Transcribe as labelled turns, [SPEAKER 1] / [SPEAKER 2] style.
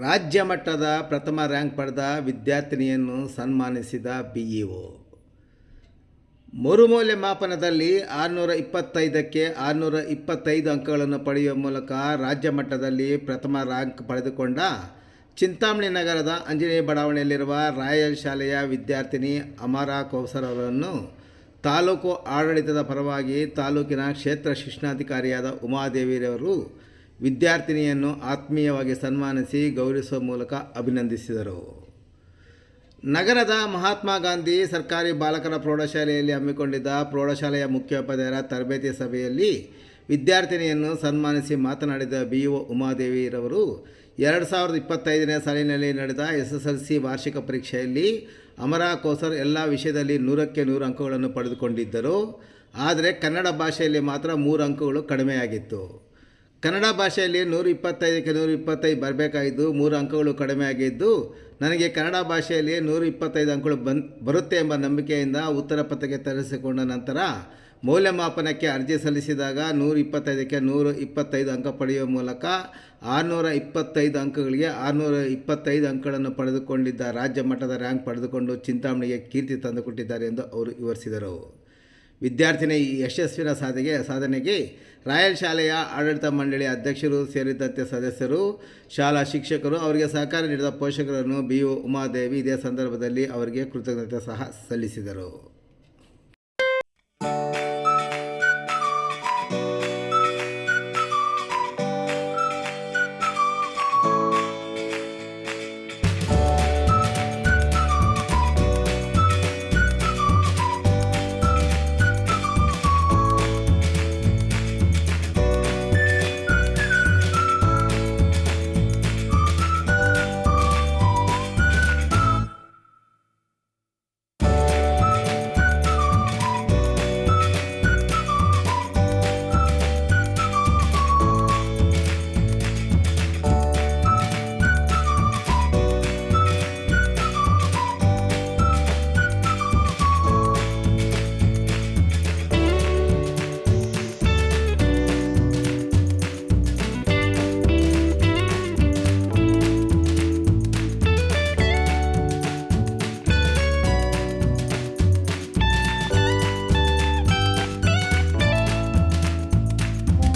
[SPEAKER 1] ರಾಜ್ಯ ಮಟ್ಟದ ಪ್ರಥಮ ರ್ಯಾಂಕ್ ಪಡೆದ ವಿದ್ಯಾರ್ಥಿನಿಯನ್ನು ಸನ್ಮಾನಿಸಿದ ಬಿಇಒ ಮರುಮೌಲ್ಯಮಾಪನದಲ್ಲಿ ಆರುನೂರ ಇಪ್ಪತ್ತೈದಕ್ಕೆ ಆರುನೂರ ಇಪ್ಪತ್ತೈದು ಅಂಕಗಳನ್ನು ಪಡೆಯುವ ಮೂಲಕ ರಾಜ್ಯ ಮಟ್ಟದಲ್ಲಿ ಪ್ರಥಮ ರ್ಯಾಂಕ್ ಪಡೆದುಕೊಂಡ ಚಿಂತಾಮಣಿ ನಗರದ ಅಂಜನೇಯ ಬಡಾವಣೆಯಲ್ಲಿರುವ ರಾಯಲ್ ಶಾಲೆಯ ವಿದ್ಯಾರ್ಥಿನಿ ಅಮರಾ ಕೌಸರ್ ಅವರನ್ನು ತಾಲೂಕು ಆಡಳಿತದ ಪರವಾಗಿ ತಾಲೂಕಿನ ಕ್ಷೇತ್ರ ಶಿಕ್ಷಣಾಧಿಕಾರಿಯಾದ ಉಮಾದೇವಿರವರು ವಿದ್ಯಾರ್ಥಿನಿಯನ್ನು ಆತ್ಮೀಯವಾಗಿ ಸನ್ಮಾನಿಸಿ ಗೌರವಿಸುವ ಮೂಲಕ ಅಭಿನಂದಿಸಿದರು. ನಗರದ ಮಹಾತ್ಮ ಗಾಂಧಿ ಸರ್ಕಾರಿ ಬಾಲಕರ ಪ್ರೌಢಶಾಲೆಯಲ್ಲಿ ಹಮ್ಮಿಕೊಂಡಿದ್ದ ಪ್ರೌಢಶಾಲೆಯ ಮುಖ್ಯೋಪಾಧ್ಯಾಯರ ತರಬೇತಿ ಸಭೆಯಲ್ಲಿ ವಿದ್ಯಾರ್ಥಿನಿಯನ್ನು ಸನ್ಮಾನಿಸಿ ಮಾತನಾಡಿದ ಬಿ ಒ ಉಮಾದೇವಿರವರು, ಎರಡು ಸಾವಿರದ ಇಪ್ಪತ್ತೈದನೇ ಸಾಲಿನಲ್ಲಿ ನಡೆದ ಎಸ್ ಎಸ್ ಎಲ್ ಸಿ ವಾರ್ಷಿಕ ಪರೀಕ್ಷೆಯಲ್ಲಿ ಅಮರ ಕೋಸರ್ ಎಲ್ಲ ವಿಷಯದಲ್ಲಿ ನೂರಕ್ಕೆ ನೂರು ಅಂಕಗಳನ್ನು ಪಡೆದುಕೊಂಡಿದ್ದರು. ಆದರೆ ಕನ್ನಡ ಭಾಷೆಯಲ್ಲಿ ಮಾತ್ರ ಮೂರು ಅಂಕಗಳು ಕಡಿಮೆಯಾಗಿತ್ತು. ಕನ್ನಡ ಭಾಷೆಯಲ್ಲಿ ನೂರ ಇಪ್ಪತ್ತೈದಕ್ಕೆ ನೂರ ಇಪ್ಪತ್ತೈದು ಬರಬೇಕಾಗಿದ್ದು ಮೂರು ಅಂಕಗಳು ಕಡಿಮೆ ಆಗಿದ್ದು, ನನಗೆ ಕನ್ನಡ ಭಾಷೆಯಲ್ಲಿ ನೂರ ಇಪ್ಪತ್ತೈದು ಅಂಕಗಳು ಬನ್, ಬರುತ್ತೆ ಎಂಬ ನಂಬಿಕೆಯಿಂದ ಉತ್ತರ ಪತ್ರಿಕೆ ತರಿಸಿಕೊಂಡ ನಂತರ ಮೌಲ್ಯಮಾಪನಕ್ಕೆ ಅರ್ಜಿ ಸಲ್ಲಿಸಿದಾಗ ನೂರ ಇಪ್ಪತ್ತೈದಕ್ಕೆ ನೂರ ಇಪ್ಪತ್ತೈದು ಅಂಕ ಪಡೆಯುವ ಮೂಲಕ ಆರುನೂರ ಇಪ್ಪತ್ತೈದು ಅಂಕಗಳಿಗೆ ಆರುನೂರ ಇಪ್ಪತ್ತೈದು ಅಂಕಗಳನ್ನು ಪಡೆದುಕೊಂಡಿದ್ದ ರಾಜ್ಯ ಮಟ್ಟದ ರ್ಯಾಂಕ್ ಪಡೆದುಕೊಂಡು ಚಿಂತಾಮಣಿಗೆ ಕೀರ್ತಿ ತಂದುಕೊಟ್ಟಿದ್ದಾರೆ ಎಂದು ಅವರು ವಿವರಿಸಿದರು. ವಿದ್ಯಾರ್ಥಿನಿ ಈ ಯಶಸ್ವಿನ ಸಾಧನೆಗೆ ಸಾಧನೆಗೆ ರಾಯಲ್ ಶಾಲೆಯ ಆಡಳಿತ ಮಂಡಳಿ ಅಧ್ಯಕ್ಷರು ಸೇರಿದಂತೆ ಸದಸ್ಯರು, ಶಾಲಾ ಶಿಕ್ಷಕರು, ಅವರಿಗೆ ಸಹಕಾರ ನೀಡಿದ ಪೋಷಕರನ್ನು ಬಿ. ಉಮಾದೇವಿ ಇದೇ ಸಂದರ್ಭದಲ್ಲಿ ಅವರಿಗೆ ಕೃತಜ್ಞತೆ ಸಹ ಸಲ್ಲಿಸಿದರು.